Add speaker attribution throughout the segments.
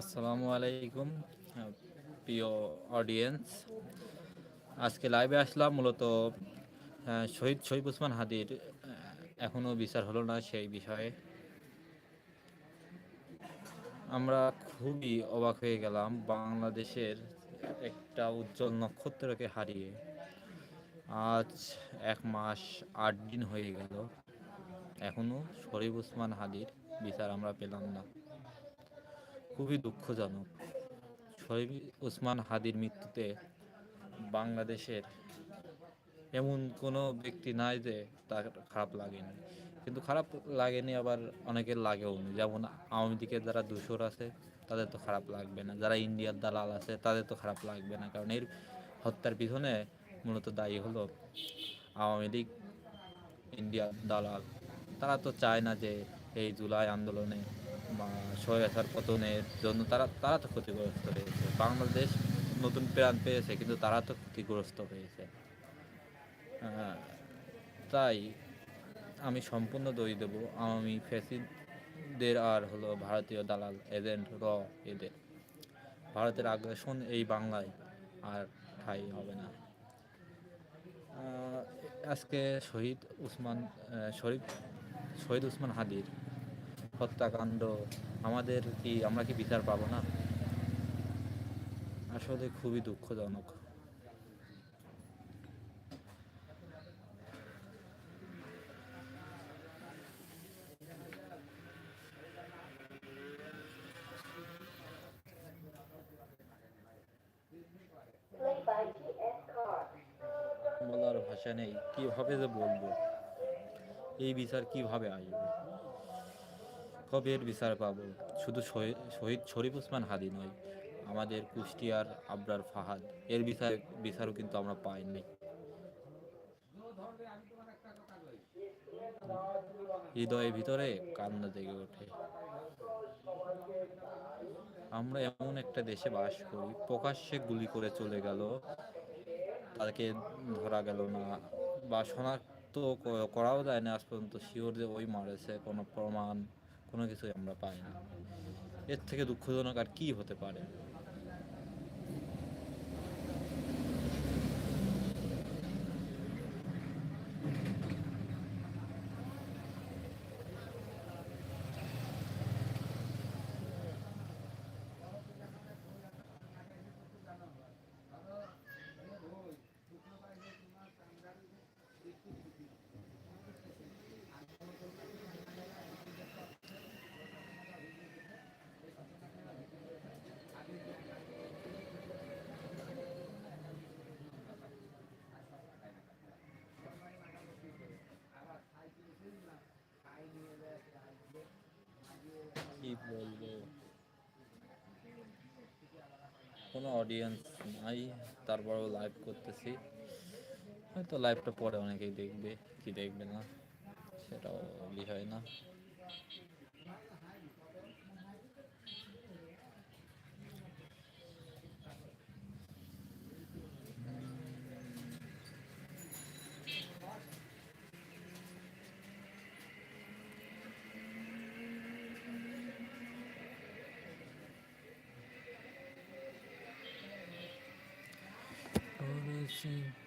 Speaker 1: আসসালামু আলাইকুম, প্রিয় অডিয়েন্স আজকে লাইভে আসলাম, মূলত শহীদ শহীদ উসমান হাদির এখনও বিচার হলো না সেই বিষয়ে। আমরা খুবই অবাক হয়ে গেলাম বাংলাদেশের একটা উজ্জ্বল নক্ষত্রকে হারিয়ে। আজ এক মাস আট দিন হয়ে গেল এখনও শরীফ উসমান হাদির বিচার আমরা পেলাম না। খুবই দুঃখজনক। শহীদ ওসমান হাদির মৃত্যুতে বাংলাদেশের এমন কোনো ব্যক্তি নাই যে তার খারাপ লাগেনি। কিন্তু খারাপ লাগেনি আবার অনেকের লাগেও নি। যেমন আওয়ামী লীগের যারা দূষর আছে, তাদের তো খারাপ লাগবে না। যারা ইন্ডিয়ার দালাল আছে, তাদের তো খারাপ লাগবে না। কারণ এর হত্যার পিছনে মূলত দায়ী হলো আওয়ামী লীগ, ইন্ডিয়ার দালাল। তারা তো চায় না যে এই জুলাই আন্দোলনে স্বৈরাচার পতনের জন্য তারা তারা তো ক্ষতিগ্রস্ত হয়েছে। বাংলাদেশ নতুন প্রাণ পেয়েছে, কিন্তু তারা তো ক্ষতিগ্রস্ত হয়েছে। তাই আমি সম্পূর্ণ দই দেব। আমি ফেসিদের আর হলো ভারতীয় দালাল এজেন্ট র এদের। ভারতের আগ্রাসন এই বাংলায় আর ঠাই হবে না। আজকে শহীদ উসমান শরীফ শহীদ উসমান হাদির হত্যাকাণ্ড, আমাদের কি, আমরা কি বিচার পাবো না? আসলে খুবই দুঃখজনক. বলার ভাষা নেই। কীভাবে যে বলব? এই বিচার কীভাবে আসবে? কবে এর বিচার পাবো। শুধু শহীদ শরীফ ওসমান হাদি নয় আমাদের কুষ্টিয়ার আবরার ফাহাদ, এর বিচার, বিচারও কিন্তু আমরা পাইনি। হৃদয়ের ভিতরে কান্না জেগে ওঠে। আমরা এমন একটা দেশে বাস করি, প্রকাশ্যে গুলি করে চলে গেল, তাকে ধরা গেল না, বা শনাক্ত করাও যায় না আজ পর্যন্ত, শিওর যে ওই মারেছে, কোনো প্রমাণ কোনো কিছুই আমরা পাই না। এর থেকে দুঃখজনক আর কি হতে পারে কি বলব কোনো অডিয়েন্স নাই, তারপরেও লাইভ করতেছি। হয়তো লাইভটা পরে অনেকেই দেখবে, কি দেখবে না, সেটাও বিষয় না। Yeah.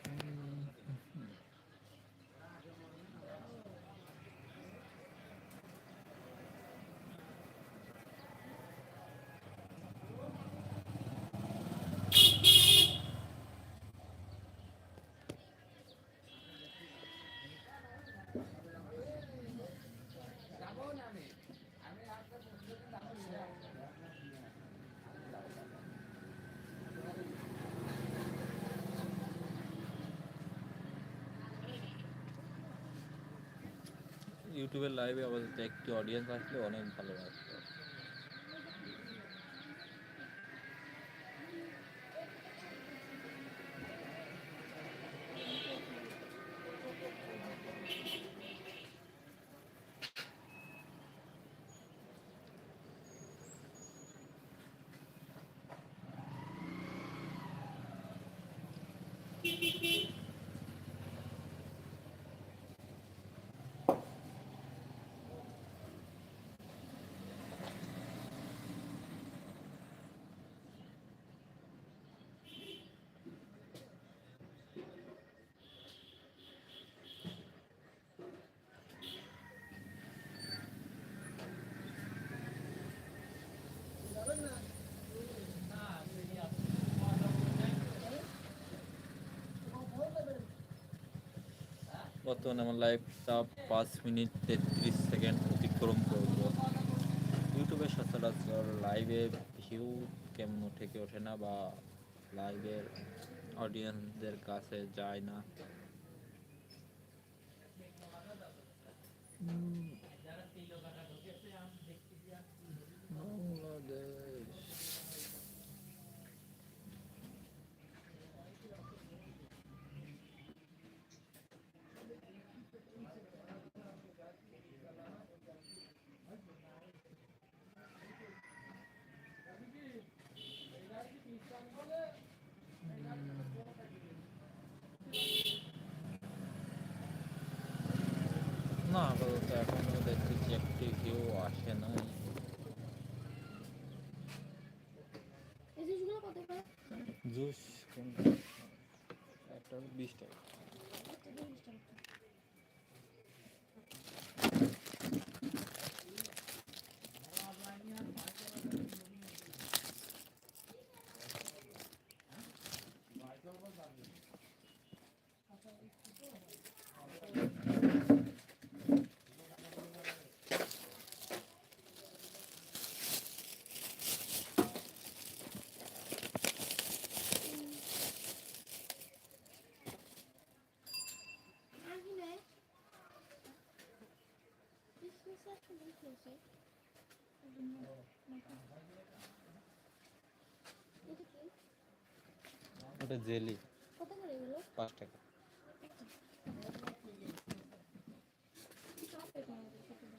Speaker 1: ইউটিউবের লাইভে আপাতত একটি অডিয়েন্স আসলে অনেক ভালো লাগতো Thank you. বর্তমানে আমার লাইভটা পাঁচ মিনিট তেত্রিশ সেকেন্ড অতিক্রম করল ইউটিউবে সচরাচর লাইভে ভিউ কেমন থেকে ওঠে না বা লাইভের অডিয়েন্সদের কাছে যায় না। না আপাতত এখনও দেখতেছি একটি কেউ আসে নাই।
Speaker 2: জুস
Speaker 1: জুস একটা বিশ টাকা
Speaker 2: আচ্ছা, চল্লিশ টাকা। আর কি নেই? Business একটা লিখেছে। এটা কি?
Speaker 1: ওটা জেলি
Speaker 2: কত করে এগুলো?
Speaker 1: পাঁচ টাকা
Speaker 2: সব পেকে গেছে সেগুলো।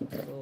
Speaker 2: Thank
Speaker 1: you.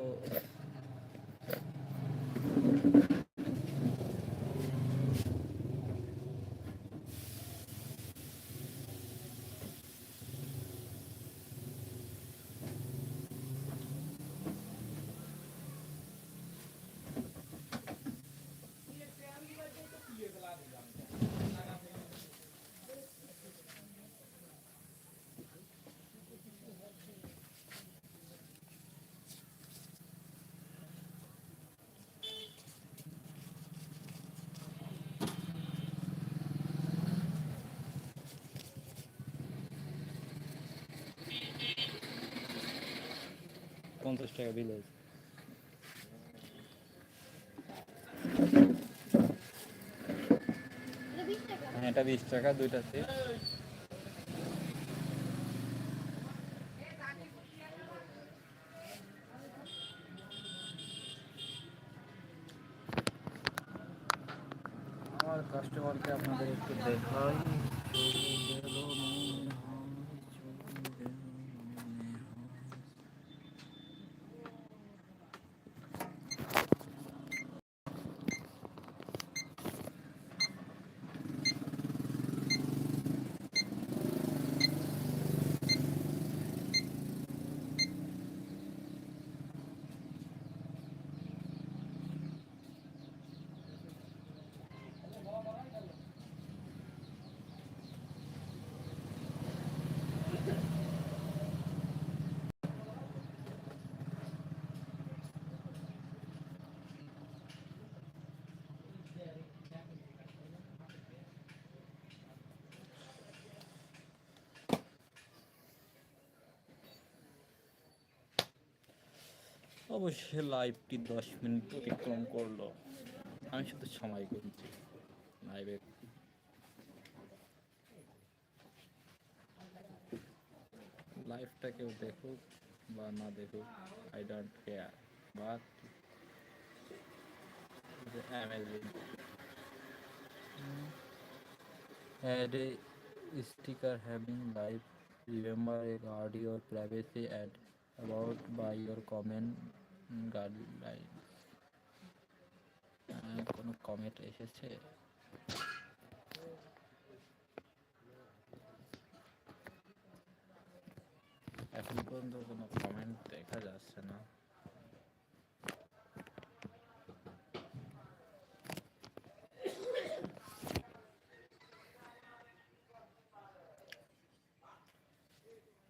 Speaker 1: পঞ্চাশ টাকা বিল হয়েছে। হ্যাঁ এটা বিশ টাকা দুইটা সেট আমার কাস্টমারকে আপনাদের একটু দেখাই চলে গেল মনে হয়, চলে গেল মনে হয়। অবশ্যই লাইভটি দশ মিনিট অতিক্রম করল। আমি শুধু সময় করছি লাইভে লাইফটা কেউ দেখুক বা না দেখুক আই ডোন্ট কেয়ার বা add a sticker having live remember a guard privacy add about by your comment guidelines. Ah, কোনো কমেন্ট এসেছে? এখন পর্যন্ত কোনো কমেন্ট দেখা যাচ্ছে না।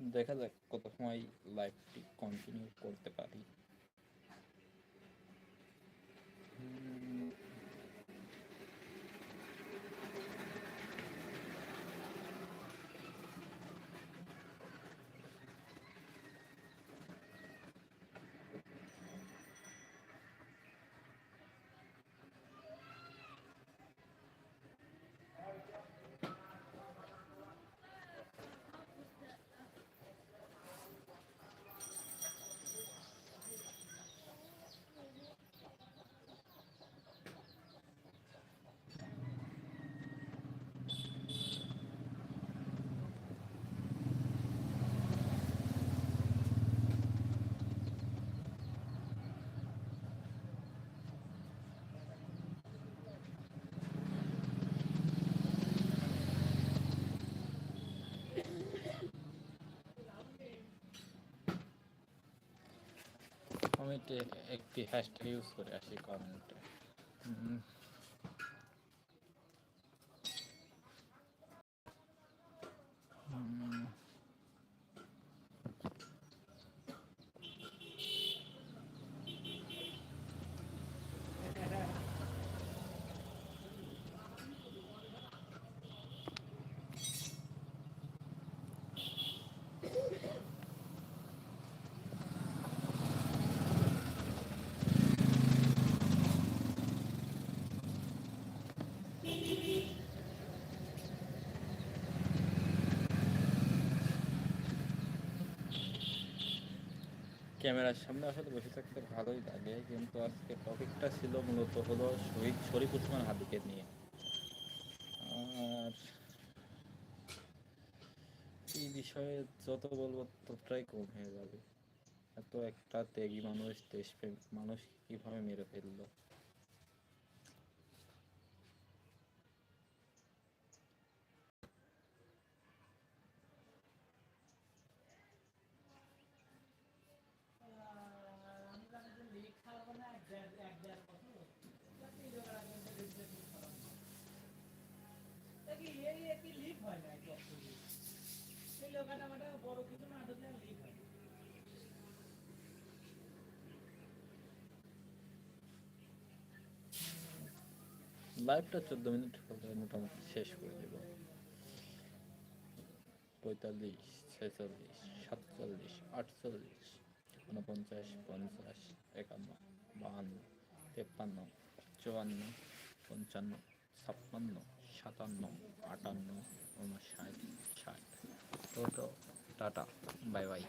Speaker 1: দেখা যাক কত সময় লাইভটি কন্টিনিউ করতে পারি। কমেন্টে একটি হ্যাশট্যাগ ইউজ করে আসি কমেন্টে ক্যামেরার সামনে আসলে বসে থাকতে ভালোই লাগে, কিন্তু আজকে টপিকটা ছিল মূলত হলো শহীদ, শরীফ উসমান হাদিকে নিয়ে। আর এই বিষয়ে যত বলব ততটাই কম হয়ে যাবে। এত একটা ত্যাগী মানুষ, দেশপ্রেমিক মানুষ কীভাবে মেরে ফেলল? লাইভটা চোদ্দ মিনিট হলে মোটামুটি শেষ করে দেব। পঁয়তাল্লিশ, ছেচল্লিশ, সাতচল্লিশ, আটচল্লিশ উনপঞ্চাশ পঞ্চাশ, একান্ন, বাহান্ন, তেপ্পান্ন, চুয়ান্ন, পঞ্চান্ন, ছাপ্পান্ন। সাতান্ন আটান্ন উনষাট ষাট। তো টাটা বাই বাই।